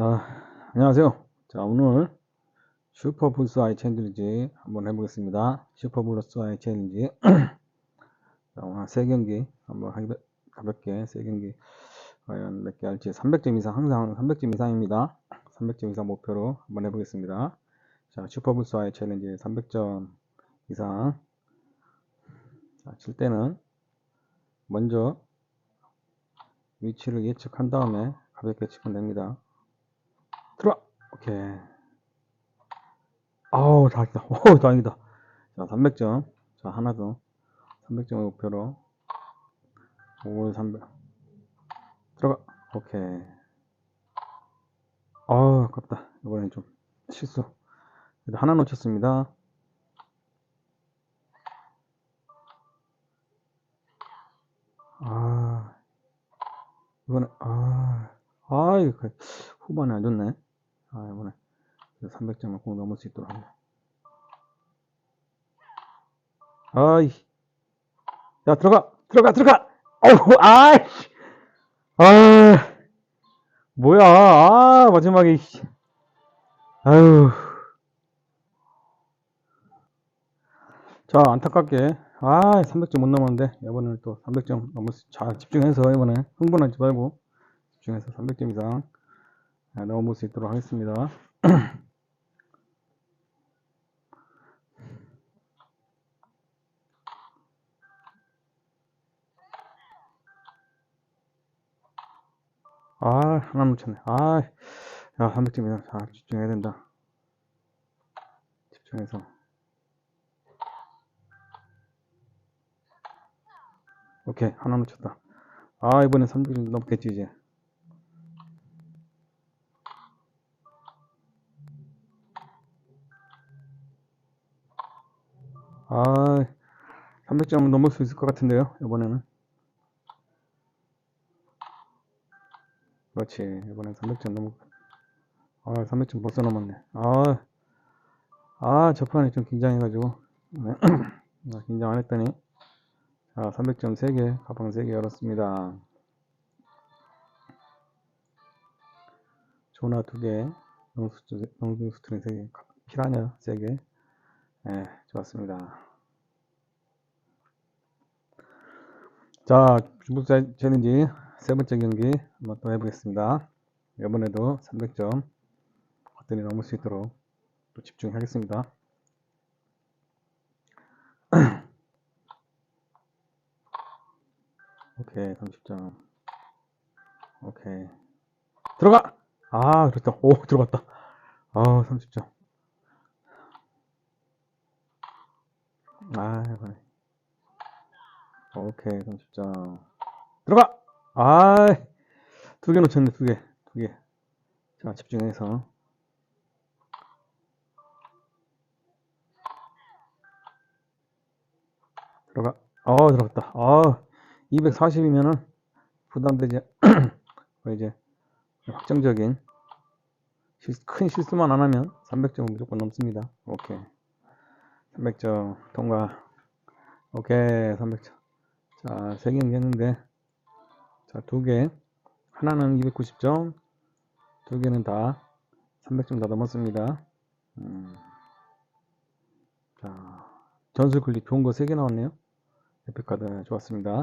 자, 안녕하세요. 자, 오늘 슈퍼 플스 아이 챌린지 한번 해보겠습니다. 슈퍼 플스 아이 챌린지. 자, 오늘 세 경기 한번 하기, 가볍게 세 경기 과연 몇 개 할지 300점 이상 항상 300점 이상입니다. 300점 이상 목표로 한번 해보겠습니다. 자, 슈퍼 플스 아이 챌린지 300점 이상. 자, 칠 때는 먼저 위치를 예측한 다음에 가볍게 치면 됩니다. 오케이. 아우, 다행이다. 오, 다행이다. 자, 300점. 자, 하나 더. 300점을 목표로. 오, 300. 들어가. 오케이. 아우, 아깝다. 이번엔 좀 실수. 그래도 하나 놓쳤습니다. 아, 이번에, 아, 아, 이거 후반에 안 좋네. 아, 이번에 300점을 꼭 넘을 수 있도록 하네. 아이, 야, 들어가, 들어가, 들어가! 어우, 아이씨! 아, 뭐야, 아, 마지막에, 씨. 아유. 자, 안타깝게, 아, 300점 못 넘었는데, 이번에는 또 300점 넘을 수, 잘 집중해서, 이번에 흥분하지 말고, 집중해서 300점 이상 아, 넘어볼 수 있도록 하겠습니다. 아, 하나 놓쳤네. 아, 야, 300점이다. 자, 집중해야 된다. 집중해서. 오케이, 하나 놓쳤다. 아, 이번엔 300점 넘겠지, 이제. 아, 300점은 넘을 수 있을 것 같은데요, 이번에는. 그렇지, 이번엔 300점 넘을 것 아, 300점 벌써 넘었네. 아, 아, 저 판에 좀 긴장해가지고. 네. 아, 긴장 안 했더니. 자, 300점 3개, 가방 3개 열었습니다. 조나 2개, 농수 스트링 3개, 피라냐 3개. 네, 좋았습니다. 자, 중국 챌린지 세 번째 경기 한번 또 해보겠습니다. 이번에도 300점 어떤이 넘을 수 있도록 또 집중하겠습니다. 오케이, 30점. 오케이. 들어가! 아, 그렇다. 오, 들어갔다. 아, 30점. 아, 이번에. 오케이, 30점. 들어가! 아, 두개 놓쳤네, 두 개. 두 개. 자, 집중해서. 들어가. 어, 들어갔다. 아, 240이면은 부담되지. 이제 확정적인 실- 큰 실수만 안 하면 300점은 무조건 넘습니다. 오케이. 300점 통과. 오케이, 300점. 자, 세 경기 했는데, 자, 두 개. 하나는 290점, 두 개는 다 300점 다 넘었습니다. 음. 자, 전술 클릭 좋은 거세개 나왔네요. 에픽카드 좋았습니다.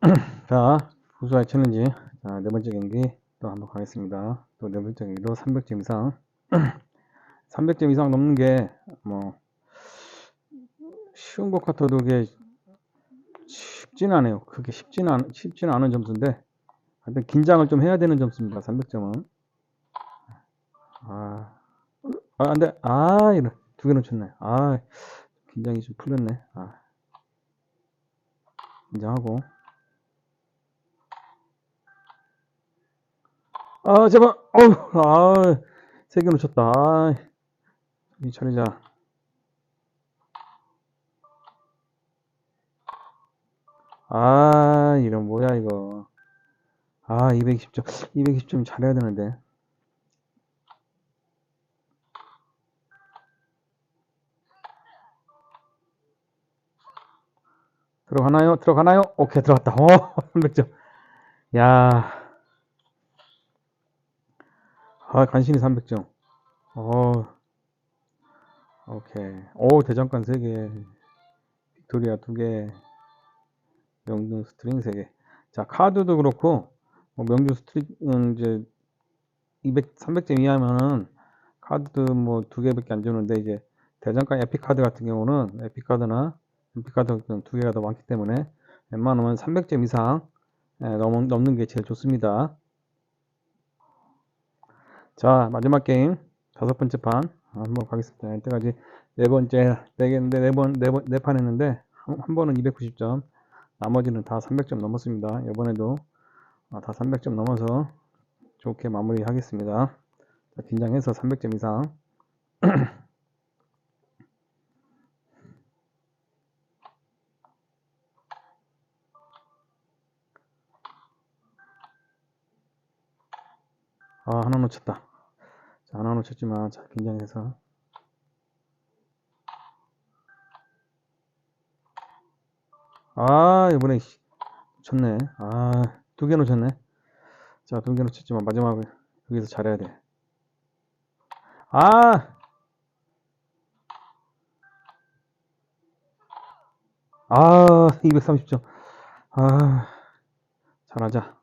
자, 구수아이 챌린지. 자, 네 번째 경기 또 한번 가겠습니다. 또 네 번째 경기도 300점 이상. 300점 이상 넘는 게, 뭐, 쉬운 것 같아도 그게 쉽지는 않아요. 그게 쉽지는, 않, 쉽지는 않은 점수인데, 하여튼 긴장을 좀 해야 되는 점수입니다. 300점은. 아, 아, 안 돼. 아, 이런. 두개 놓쳤네. 아, 긴장이 좀 풀렸네. 아. 긴장하고. 아, 제발. 어우, 아, 세개 놓쳤다. 아, 이 차리자. 아, 이런 뭐야 이거. 아, 220점. 220점 잘해야 되는데. 들어가나요? 들어가나요? 오케이, 들어갔다. 오, 300점. 야. 아, 간신히 300점. 어, 오케이. 오, 대장간 3개. 빅토리아 2개. 명중 스트링 3개. 자, 카드도 그렇고, 뭐 명중 스트링은 이제 200, 300점 이하면은 카드 뭐 2개밖에 안 주는데, 이제 대장간 에픽카드 같은 경우는 에픽카드나 에픽카드 두 개가 더 많기 때문에 웬만하면 300점 이상 예, 넘, 넘는 게 제일 좋습니다. 자, 마지막 게임 다섯 번째 판 한번 가겠습니다. 이때까지 네 번째 네 개인데 네번 네번 네 판 했는데 한, 한 번은 290점, 나머지는 다 300점 넘었습니다. 이번에도 아, 다 300점 넘어서 좋게 마무리하겠습니다. 자, 긴장해서 300점 이상. 아, 하나 놓쳤다. 자, 하나 놓쳤지만, 자, 긴장해서. 아, 이번에, 씨, 놓쳤네. 아, 두 개 놓쳤네. 자, 두 개 놓쳤지만, 마지막에, 여기서 잘해야 돼. 아! 아, 230점. 아, 잘하자.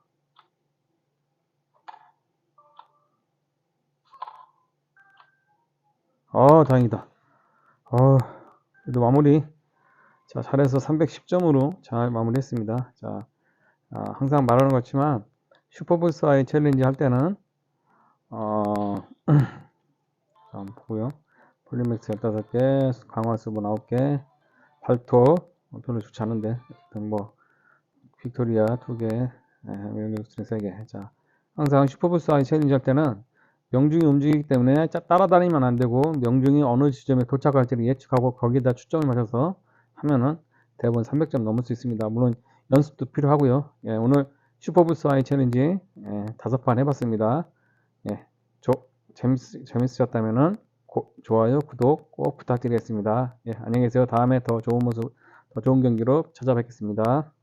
아, 다행이다. 아, 그래도 마무리. 자, 잘해서 310점으로 잘 마무리했습니다. 자, 아, 항상 말하는 것지만 슈퍼보스와의 챌린지 할 때는 어, 자, 보고요. 폴리맥스 15개, 강화 수분 9개, 발톱 어, 별로 좋지 않은데 뭐 빅토리아 2개, 명령스트링 3개. 자, 항상 슈퍼보스와의 챌린지 할 때는 명중이 움직이기 때문에 짜- 따라다니면 안 되고 명중이 어느 지점에 도착할지를 예측하고 거기다 추정을 맞춰서 하면은 대부분 300점 넘을 수 있습니다. 물론 연습도 필요하고요. 예, 오늘 슈퍼부스 아이 챌린지 예, 다섯 판 해봤습니다. 예, 조, 재밌, 재밌으셨다면은 고- 좋아요, 구독 꼭 부탁드리겠습니다. 예, 안녕히 계세요. 다음에 더 좋은 모습, 더 좋은 경기로 찾아뵙겠습니다.